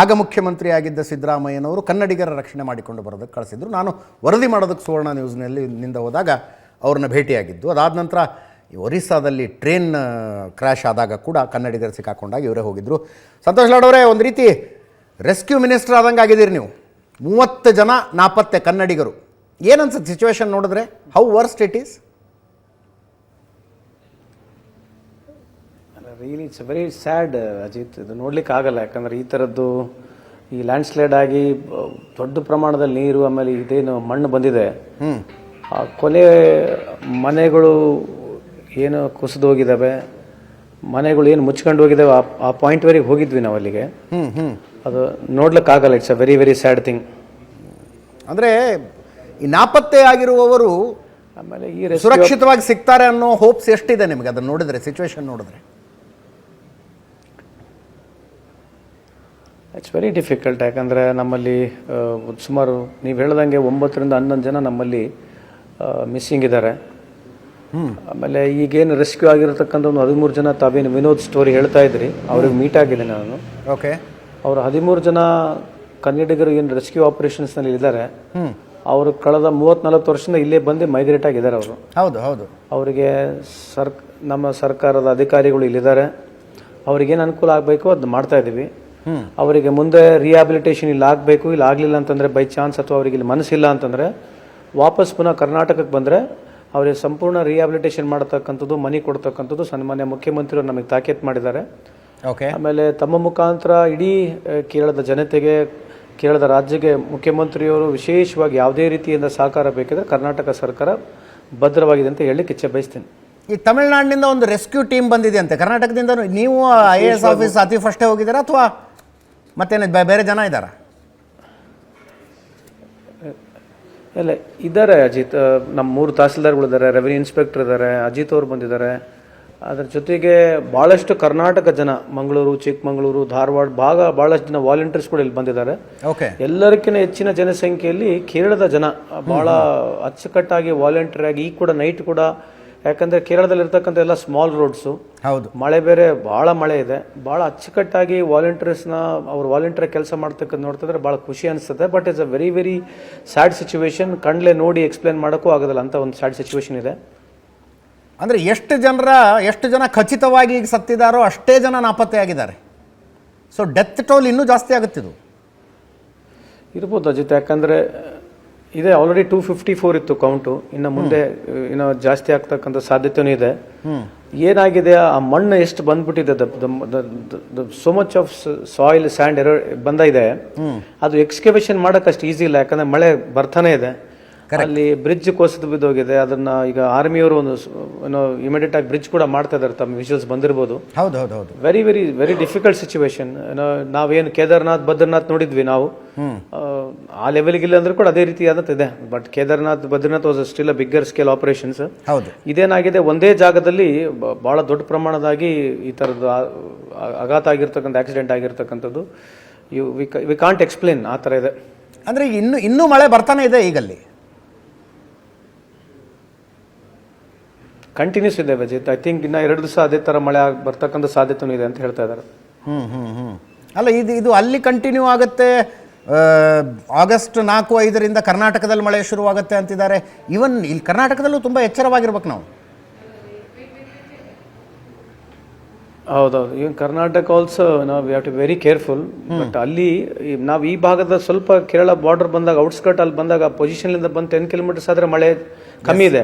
ಆಗ ಮುಖ್ಯಮಂತ್ರಿ ಆಗಿದ್ದ ಸಿದ್ದರಾಮಯ್ಯನವರು ಕನ್ನಡಿಗರ ರಕ್ಷಣೆ ಮಾಡಿಕೊಂಡು ಬರೋದಕ್ಕೆ ಕಳಿಸಿದ್ರು. ನಾನು ವರದಿ ಮಾಡೋದಕ್ಕೆ ಸುವರ್ಣ ನ್ಯೂಸ್ನಲ್ಲಿ ನಿಂದ ಹೋದಾಗ ಅವ್ರನ್ನ ಭೇಟಿಯಾಗಿದ್ದು. ಅದಾದ ನಂತರ ಒರಿಸ್ಸಾದಲ್ಲಿ ಟ್ರೈನ್ ಕ್ರ್ಯಾಶ್ ಆದಾಗ ಕೂಡ ಕನ್ನಡಿಗರು ಸಿಕ್ಕಾಕೊಂಡಾಗ ಇವರೇ ಹೋಗಿದ್ದರು ಸಂತೋಷ್ ಲಾಡವರೇ ಒಂದು ರೀತಿ ರೆಸ್ಕ್ಯೂ ಮಿನಿಸ್ಟರ್ ಆದಂಗೆ ಆಗಿದ್ದೀರಿ ನೀವು. ಮೂವತ್ತು ಜನ, ನಾಪತ್ತೆ ಕನ್ನಡಿಗರು. ಏನನ್ಸುತ್ತೆ ಸಿಚುವೇಶನ್ ನೋಡಿದ್ರೆ? How worst it is really it's very sad Ajit. ಇದು ನೋಡ್ಲಿಕ್ಕೆ ಆಗಲ್ಲ ಯಾಕಂದ್ರೆ ಈ ಥರದ್ದು ಈ ಲ್ಯಾಂಡ್ ಸ್ಲೈಡ್ ಆಗಿ ದೊಡ್ಡ ಪ್ರಮಾಣದಲ್ಲಿ ನೀರು ಆಮೇಲೆ ಇದೇನು ಮಣ್ಣು ಬಂದಿದೆ. ಆ ಕೊಲೆ ಮನೆಗಳು ಏನು ಕುಸಿದು ಹೋಗಿದ್ದಾವೆ ಮನೆಗಳು ಏನು ಮುಚ್ಕೊಂಡು ಹೋಗಿದ್ದಾವೆ ಆ- ಪಾಯಿಂಟ್ ಪಾಯಿಂಟ್ವರೆಗೆ ಹೋಗಿದ್ವಿ ನಾವು ಅಲ್ಲಿಗೆ. ಅದು ನೋಡ್ಲಿಕ್ಕಾಗಲ್ಲ it's a very very sad thing ಅಂದರೆ ಈ ನಾಪತ್ತೆ ಆಗಿರುವವರು ಆಮೇಲೆ ಈ ಸುರಕ್ಷಿತವಾಗಿ ಸಿಗ್ತಾರೆ ಅನ್ನೋ ಹೋಪ್ಸ್ ಎಷ್ಟಿದೆ ನಿಮಗೆ? ಅದನ್ನು ನೋಡಿದ್ರೆ ಸಿಚುವೇಶನ್ ನೋಡಿದ್ರೆ. ಇಟ್ಸ್ ವೆರಿ ಡಿಫಿಕಲ್ಟ್ ಯಾಕಂದರೆ ನಮ್ಮಲ್ಲಿ ಸುಮಾರು ನೀವು ಹೇಳ್ದಂಗೆ ಒಂಬತ್ತರಿಂದ ಹನ್ನೊಂದು ಜನ ನಮ್ಮಲ್ಲಿ ಮಿಸ್ಸಿಂಗ್ ಇದ್ದಾರೆ ಆಮೇಲೆ ಈಗೇನು ರೆಸ್ಕ್ಯೂ ಆಗಿರತಕ್ಕಂಥ ಒಂದು ಹದಿಮೂರು ಜನ ತಾವೇನು ವಿನೋದ್ ಸ್ಟೋರಿ ಹೇಳ್ತಾ ಇದ್ರಿ ಅವ್ರಿಗೆ ಮೀಟ್ ಆಗಿದೆ ನಾನು. ಓಕೆ ಅವರು ಹದಿಮೂರು ಜನ ಕನ್ನಡಿಗರು ಏನು ರೆಸ್ಕ್ಯೂ ಆಪರೇಷನ್ಸ್ನಲ್ಲಿ ಇದ್ದಾರೆ. ಅವರು ಕಳೆದ ಮೂವತ್ತ್ನಾಲ್ಕು ವರ್ಷದಿಂದ ಇಲ್ಲೇ ಬಂದು ಮೈಗ್ರೇಟ್ ಆಗಿದ್ದಾರೆ ಅವರು. ಹೌದು ಹೌದು. ಅವರಿಗೆ ಸರ್ ನಮ್ಮ ಸರ್ಕಾರದ ಅಧಿಕಾರಿಗಳು ಇಲ್ಲಿದ್ದಾರೆ. ಅವ್ರಿಗೇನು ಅನುಕೂಲ ಆಗಬೇಕು ಅದು ಮಾಡ್ತಾ ಇದ್ದೀವಿ ಅವರಿಗೆ ಮುಂದೆ ರಿಹ್ಯಾಬಿಲಿಟೇಷನ್ ಇಲ್ಲಿ ಆಗಬೇಕು ಇಲ್ಲಿ ಆಗಲಿಲ್ಲ ಅಂತಂದರೆ ಬೈ ಚಾನ್ಸ್ ಅಥವಾ ಅವರಿಗೆ ಇಲ್ಲಿ ಮನಸ್ಸಿಲ್ಲ ಅಂತಂದರೆ ವಾಪಸ್ ಪುನಃ ಕರ್ನಾಟಕಕ್ಕೆ ಬಂದರೆ ಅವರಿಗೆ ಸಂಪೂರ್ಣ ರಿಹ್ಯಾಬಿಲಿಟೇಷನ್ ಮಾಡತಕ್ಕಂಥದ್ದು ಮನಿ ಕೊಡ್ತಕ್ಕಂಥದ್ದು ಸನ್ಮಾನ್ಯ ಮುಖ್ಯಮಂತ್ರಿಯವರು ನಮಗೆ ತಾಕೀತು ಮಾಡಿದ್ದಾರೆ. ಓಕೆ ಆಮೇಲೆ ತಮ್ಮ ಮುಖಾಂತರ ಇಡೀ ಕೇರಳದ ಜನತೆಗೆ ಕೇರಳದ ರಾಜ್ಯಕ್ಕೆ ಮುಖ್ಯಮಂತ್ರಿಯವರು ವಿಶೇಷವಾಗಿ ಯಾವುದೇ ರೀತಿಯಿಂದ ಸಹಕಾರ ಬೇಕಿದ್ರೆ ಕರ್ನಾಟಕ ಸರ್ಕಾರ ಭದ್ರವಾಗಿದೆ ಅಂತ ಹೇಳಿ ಕಿಚ್ಚೆ ಬಯಸ್ತೇನೆ. ಈ ತಮಿಳುನಾಡಿನಿಂದ ಒಂದು ರೆಸ್ಕ್ಯೂ ಟೀಮ್ ಬಂದಿದೆ ಅಂತೆ. ಕರ್ನಾಟಕದಿಂದ ನೀವು ಐ ಎ ಎಸ್ ಆಫೀಸ್ ಅತಿ ಫಸ್ಟೇ ಹೋಗಿದ್ದೀರಾ ಅಥವಾ ಮತ್ತೇನು ಬೇರೆ ಜನ ಇದ್ದಾರಾ? ಇಲ್ಲ ಇದ್ದಾರೆ ಅಜಿತ್. ನಮ್ಮ ಮೂರು ತಹಸೀಲ್ದಾರ್ಗಳಿದ್ದಾರೆ ರೆವಿನ್ಯೂ ಇನ್ಸ್ಪೆಕ್ಟರ್ ಇದ್ದಾರೆ ಅಜಿತ್ ಅವರು ಬಂದಿದ್ದಾರೆ ಅದರ ಜೊತೆಗೆ ಭಾಳಷ್ಟು ಕರ್ನಾಟಕ ಜನ ಮಂಗಳೂರು ಚಿಕ್ಕಮಗಳೂರು ಧಾರವಾಡ ಭಾಗ ಭಾಳಷ್ಟು ಜನ ವಾಲಂಟಿಯರ್ಸ್ ಕೂಡ ಇಲ್ಲಿ ಬಂದಿದ್ದಾರೆ ಓಕೆ. ಎಲ್ಲರಿಗಿಂತ ಹೆಚ್ಚಿನ ಜನಸಂಖ್ಯೆಯಲ್ಲಿ ಕೇರಳದ ಜನ ಬಹಳ ಅಚ್ಚುಕಟ್ಟಾಗಿ ವಾಲಂಟಿಯರ್ ಆಗಿ ಈ ಕೂಡ ನೈಟ್ ಕೂಡ ಯಾಕಂದ್ರೆ ಕೇರಳದಲ್ಲಿ ಇರ್ತಕ್ಕಂಥ ಎಲ್ಲ ಸ್ಮಾಲ್ ರೋಡ್ಸು ಹೌದು. ಮಳೆ ಬೇರೆ ಭಾಳ ಮಳೆ ಇದೆ. ಭಾಳ ಅಚ್ಚುಕಟ್ಟಾಗಿ ವಾಲಂಟಿಯರ್ಸ್ನ ಅವ್ರು ವಾಲಂಟಿಯರ್ ಕೆಲಸ ಮಾಡ್ತಕ್ಕಂಥ ನೋಡ್ತಿದ್ರೆ ಭಾಳ ಖುಷಿ ಅನಿಸ್ತದೆ but it's a very very sad situation ಕಣ್ಲೆ ನೋಡಿ ಎಕ್ಸ್ಪ್ಲೇನ್ ಮಾಡೋಕ್ಕೂ ಆಗೋದಿಲ್ಲ ಅಂತ ಒಂದು ಸ್ಯಾಡ್ ಸಿಚುವೇಶನ್ ಇದೆ. ಅಂದರೆ ಎಷ್ಟು ಜನರ ಎಷ್ಟು ಜನ ಖಚಿತವಾಗಿ ಈಗ ಸತ್ತಿದ್ದಾರೋ ಅಷ್ಟೇ ಜನ ನಾಪತ್ತೆ ಆಗಿದ್ದಾರೆ. ಸೊ ಡೆತ್ ಟೋಲ್ ಇನ್ನೂ ಜಾಸ್ತಿ ಆಗುತ್ತಿದ್ದು ಇರ್ಬೋದು ಅಜಿತ್ ಯಾಕಂದ್ರೆ ಇದೆ ಆಲ್ರೆಡಿ ಟೂ ಫಿಫ್ಟಿ ಫೋರ್ ಇತ್ತು ಕೌಂಟು ಇನ್ನು ಮುಂದೆ ಇನ್ನು ಜಾಸ್ತಿ ಆಗ್ತಕ್ಕಂಥ ಸಾಧ್ಯತೆನೂ ಇದೆ. ಏನಾಗಿದೆ ಆ ಮಣ್ಣು ಎಷ್ಟು ಬಂದ್ಬಿಟ್ಟಿದೆ so much of soil sand arrow ಬಂದ ಇದೆ. ಅದು ಎಕ್ಸ್ಕವೇಷನ್ ಮಾಡೋಕೆ ಅಷ್ಟು ಈಸಿ ಇಲ್ಲ ಯಾಕಂದ್ರೆ ಮಳೆ ಬರ್ತಾನೆ ಇದೆ. ಅಲ್ಲಿ ಬ್ರಿಡ್ಜ್ ಕೋಸದ ಬಿದ್ದೋಗಿದೆ. ಅದನ್ನ ಈಗ ಆರ್ಮಿಯವರು ಒಂದು ಏನೋ ಇಮಿಡಿಯೇಟ್ ಆಗಿ ಬ್ರಿಡ್ಜ್ ಕೂಡ ಮಾಡ್ತಾ ಇದ್ದಾರೆ ತಮ್ಮ ವಿಷುವಲ್ಸ್ ಬಂದಿರಬಹುದು ಹೌದು ಹೌದು ಹೌದು. Very very very difficult situation ನಾವೇನು ಕೇದಾರ್ನಾಥ್ ಬದ್ರಿನಾಥ್ ನೋಡಿದ್ವಿ ನಾವು. ಆ, ಆ ಲೆವೆಲ್ಗಿಲ್ಲ ಅಂದ್ರೆ ಕೂಡ ಅದೇ ರೀತಿಯಾದಂತ ಇದೆ. But Kedarnath Badrinath was still a bigger scale operations ಹೌದು. ಇದೇನಾಗಿದೆ? ಒಂದೇ ಜಾಗದಲ್ಲಿ ಬ- ಬಹಳ ದೊಡ್ಡ ಪ್ರಮಾಣದಾಗಿ ಈ ಥರದ್ದು ಆ- ಆ- ಆಘಾತ ಆಗಿರ್ತಕ್ಕಂಥ ಆಕ್ಸಿಡೆಂಟ್ ಆಗಿರ್ತಕ್ಕಂಥದ್ದು. ಯು ವಿ ಕಾಂಟ್ ಎಕ್ಸ್ಪ್ಲೇನ್ ಆ ಥರ ಇದೆ. ಅಂದರೆ ಈಗ ಇನ್ನೂ ಇನ್ನೂ ಮಳೆ ಬರ್ತಾನೆ ಇದೆ ಈಗಲ್ಲಿ. ಕಂಟಿನ್ಯೂಸ್ ಇದೆ ವಿಜಿತ್ ಐ ಥಿಂಕ್ ಇನ್ನ ಎರಡು ದಿವಸ ಅದೇ ಥರ ಮಳೆ ಆಗ್- ಬರ್ತಕ್ಕಂಥ ಸಾಧ್ಯತೆನೂ ಇದೆ ಅಂತ ಹೇಳ್ತಾ ಇದ್ದಾರೆ. ಹ್ಞೂ ಹ್ಞೂ ಹ್ಞೂ ಅಲ್ಲ, ಇದು ಇದು ಅಲ್ಲಿ ಕಂಟಿನ್ಯೂ ಆಗುತ್ತೆ ಆಗಸ್ಟ್ ನಾಲ್ಕು ಐದರಿಂದ ಕರ್ನಾಟಕದಲ್ಲಿ ಮಳೆ ಶುರುವಾಗುತ್ತೆ ಅಂತಿದ್ದಾರೆ. ಇವನ್ ಇಲ್ಲಿ ಕರ್ನಾಟಕದಲ್ಲೂ ತುಂಬ ಎಚ್ಚರವಾಗಿರ್ಬೇಕು ನಾವು. ಹೌದೌದು. ಈವನ್ ಕರ್ನಾಟಕ ಆಲ್ಸೋ ನಾವು we have to very careful but ಅಲ್ಲಿ ನಾವು ಈ ಭಾಗದ ಸ್ವಲ್ಪ ಕೇರಳ ಬಾರ್ಡರ್ ಬಂದಾಗ ಔಟ್ಸ್ಕರ್ಟ್ ಅಲ್ಲಿ ಬಂದಾಗ ಪೊಸಿಷನ್ ಇಂದ ಬಂದು ಟೆನ್ ಕಿಲೋಮೀಟರ್ಸ್ ಆದ್ರೆ ಮಳೆ ಕಮ್ಮಿ ಇದೆ.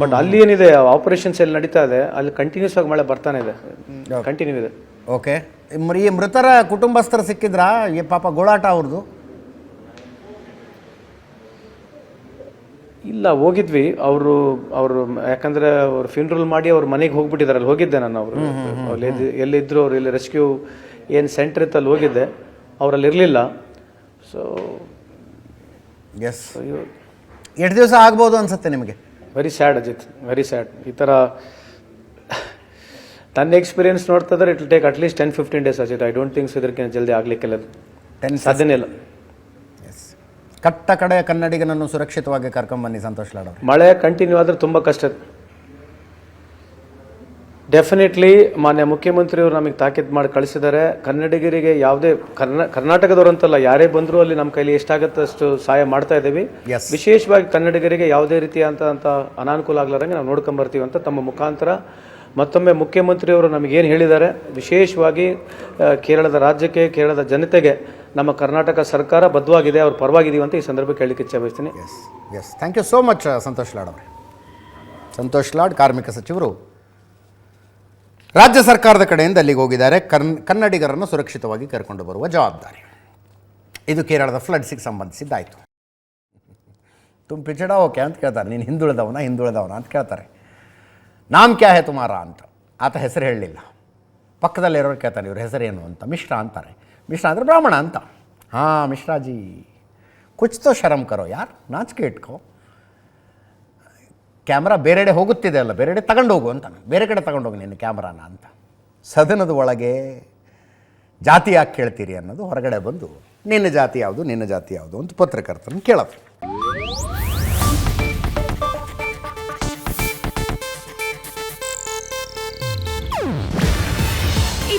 ಬಟ್ ಅಲ್ಲಿ ಏನಿದೆ ಆಪರೇಷನ್ಸ್ ಎಲ್ಲಿ ನಡೀತಾ ಇದೆ. ಅಲ್ಲಿ ಕಂಟಿನ್ಯೂಸ್ ಆಗಿ ಮಳೆ ಬರ್ತಾನೆ ಇದೆ. ಕಂಟಿನ್ಯೂ ಇದೆ. ಓಕೆ ಈ ಮೃತರ ಕುಟುಂಬಸ್ಥರು ಸಿಕ್ಕಿದ್ರಾ? ಈ ಪಾಪ ಗೋಳಾಟ ಅವ್ರದ್ದು ಇಲ್ಲ ಹೋಗಿದ್ವಿ. ಅವರು ಅವರು ಯಾಕಂದ್ರೆ ಅವ್ರು ಫ್ಯೂನರಲ್ ಮಾಡಿ ಅವ್ರ ಮನೆಗೆ ಹೋಗ್ಬಿಟ್ಟಿದ್ದಾರೆ ಅಲ್ಲಿ ಹೋಗಿದ್ದೆ ನಾನು ಅವರು. ಅಲ್ಲಿ ಎಲ್ಲಿದ್ರು ಅವ್ರು ಇಲ್ಲಿ ರೆಸ್ಕ್ಯೂ ಏನು ಸೆಂಟರ್ ಇತ್ತು ಅಲ್ಲಿ ಹೋಗಿದ್ದೆ. ಅವರಲ್ಲಿ ಇರಲಿಲ್ಲ. ಸೊ ಎಸ್ ಎಷ್ಟು ದಿವಸ ಆಗ್ಬೋದು ಅನ್ಸುತ್ತೆ ನಿಮಗೆ? Very sad Ajit. Very sad ಈ ಥರ ನನ್ನ ಎಕ್ಸ್ಪೀರಿಯನ್ಸ್ ನೋಡ್ತಾ ಇದ್ರೆ it take at least ten fifteen days Ajit. I don't thinks ಇದಕ್ಕಿಂತ ಜಲ್ದಿ ಆಗಲಿಕ್ಕೆಲ್ಲ. ಟೆನ್ ಸಾಧ್ಯನೇ ಇಲ್ಲ. ಕಟ್ಟ ಕಡೆಯ ಕನ್ನಡಿಗನನ್ನು ಸುರಕ್ಷಿತವಾಗಿ ಕರ್ಕೊಂಬನ್ನಿ ಸಂತೋಷ್ ಲಾಡ್ ಅವರು. ಮಳೆ ಕಂಟಿನ್ಯೂ ಆದರೆ ತುಂಬ ಕಷ್ಟ. ಡೆಫಿನೆಟ್ಲಿ ಮಾನ್ಯ ಮುಖ್ಯಮಂತ್ರಿಯವರು ನಮಗೆ ತಾಕೀತು ಮಾಡಿ ಕಳಿಸಿದ್ದಾರೆ ಕನ್ನಡಿಗರಿಗೆ ಯಾವುದೇ ಕರ್ನಾ ಕರ್ನಾಟಕದವರಂತಲ್ಲ ಯಾರೇ ಬಂದರೂ ಅಲ್ಲಿ ನಮ್ಮ ಕೈಲಿ ಎಷ್ಟಾಗುತ್ತೆ ಅಷ್ಟು ಸಹಾಯ ಮಾಡ್ತಾ ಇದ್ದೀವಿ. Yes. ವಿಶೇಷವಾಗಿ ಕನ್ನಡಿಗರಿಗೆ ಯಾವುದೇ ರೀತಿಯಾದಂಥ ಅನಾನುಕೂಲ ಆಗ್ಲಾರಂಗೆ ನಾವು ನೋಡ್ಕೊಂಬರ್ತೀವಿ ಅಂತ ತಮ್ಮ ಮುಖಾಂತರ. ಮತ್ತೊಮ್ಮೆ ಮುಖ್ಯಮಂತ್ರಿಯವರು ನಮಗೇನು ಹೇಳಿದ್ದಾರೆ ವಿಶೇಷವಾಗಿ ಆ, ಕೇರಳದ ರಾಜ್ಯಕ್ಕೆ ಕೇರಳದ ಜನತೆಗೆ ನಮ್ಮ ಕರ್ನಾಟಕ ಸರ್ಕಾರ ಬದ್ಧವಾಗಿದೆ, ಅವ್ರ ಪರವಾಗಿದೀವಿ ಅಂತ ಈ ಸಂದರ್ಭಕ್ಕೆ ಹೇಳಲಿಕ್ಕೆ ಇಚ್ಛೆ ಬಯಸ್ತೀನಿ yes yes thank you so much Santosh Lad ಅವರೇ. ಸಂತೋಷ್ ಲಾಡ್, ಕಾರ್ಮಿಕ ಸಚಿವರು. ರಾಜ್ಯ ಸರ್ಕಾರದ ಕಡೆಯಿಂದ ಅಲ್ಲಿಗೆ ಹೋಗಿದ್ದಾರೆ. ಕನ್, ಕನ್ನಡಿಗರನ್ನು ಸುರಕ್ಷಿತವಾಗಿ ಕರ್ಕೊಂಡು ಬರುವ ಜವಾಬ್ದಾರಿ. ಇದು ಕೇರಳದ ಫ್ಲಡ್ಸಿಗೆ ಸಂಬಂಧಿಸಿದ್ದಾಯಿತು. ತುಂಬ ಪಿಚಡ ಓಕೆ ಅಂತ ಕೇಳ್ತಾರೆ. ನೀನು ಹಿಂದುಳಿದವನ ಹಿಂದುಳಿದವನ ಅಂತ ಕೇಳ್ತಾರೆ. ನಾಮ್ ಕ್ಯಾ ಹೇ ತುಮಾರ ಅಂತ. ಆತ ಹೆಸರು ಹೇಳಲಿಲ್ಲ ಪಕ್ಕದಲ್ಲಿರೋರು ಕೇಳ್ತಾರೆ, ಇವ್ರ ಹೆಸರೇನು ಅಂತ. ಮಿಶ್ರಾ ಅಂತಾರೆ. ಮಿಶ್ರಾ ಅಂದರೆ ಬ್ರಾಹ್ಮಣ ಅಂತ. ಹಾಂ, ಮಿಶ್ರಾಜಿ. ಕುಚ್ತೋ ಶರಮ್ ಕರೋ ಯಾರು? ನಾಚಿಕೆ ಇಟ್ಕೋ. ಕ್ಯಾಮ್ರಾ ಬೇರೆಡೆ ಹೋಗುತ್ತಿದೆ ಅಲ್ಲ, ಬೇರೆಡೆ ಹೋಗು ಅಂತ ಬೇರೆ ಕಡೆ ತಗೊಂಡೋಗು ನಿನ್ನ ನೀನು ಕ್ಯಾಮ್ರಾನ ಅಂತ. ಸದನದ ಒಳಗೆ ಜಾತಿ ಯಾಕೆ ಕೇಳ್ತೀರಿ ಅನ್ನೋದು ಹೊರಗಡೆ ಬಂದು, ನಿನ್ನ ಜಾತಿ ಯಾವುದು, ನಿನ್ನ ಜಾತಿ ಯಾವುದು ಅಂತ ಪತ್ರಕರ್ತನ ಕೇಳೋದು.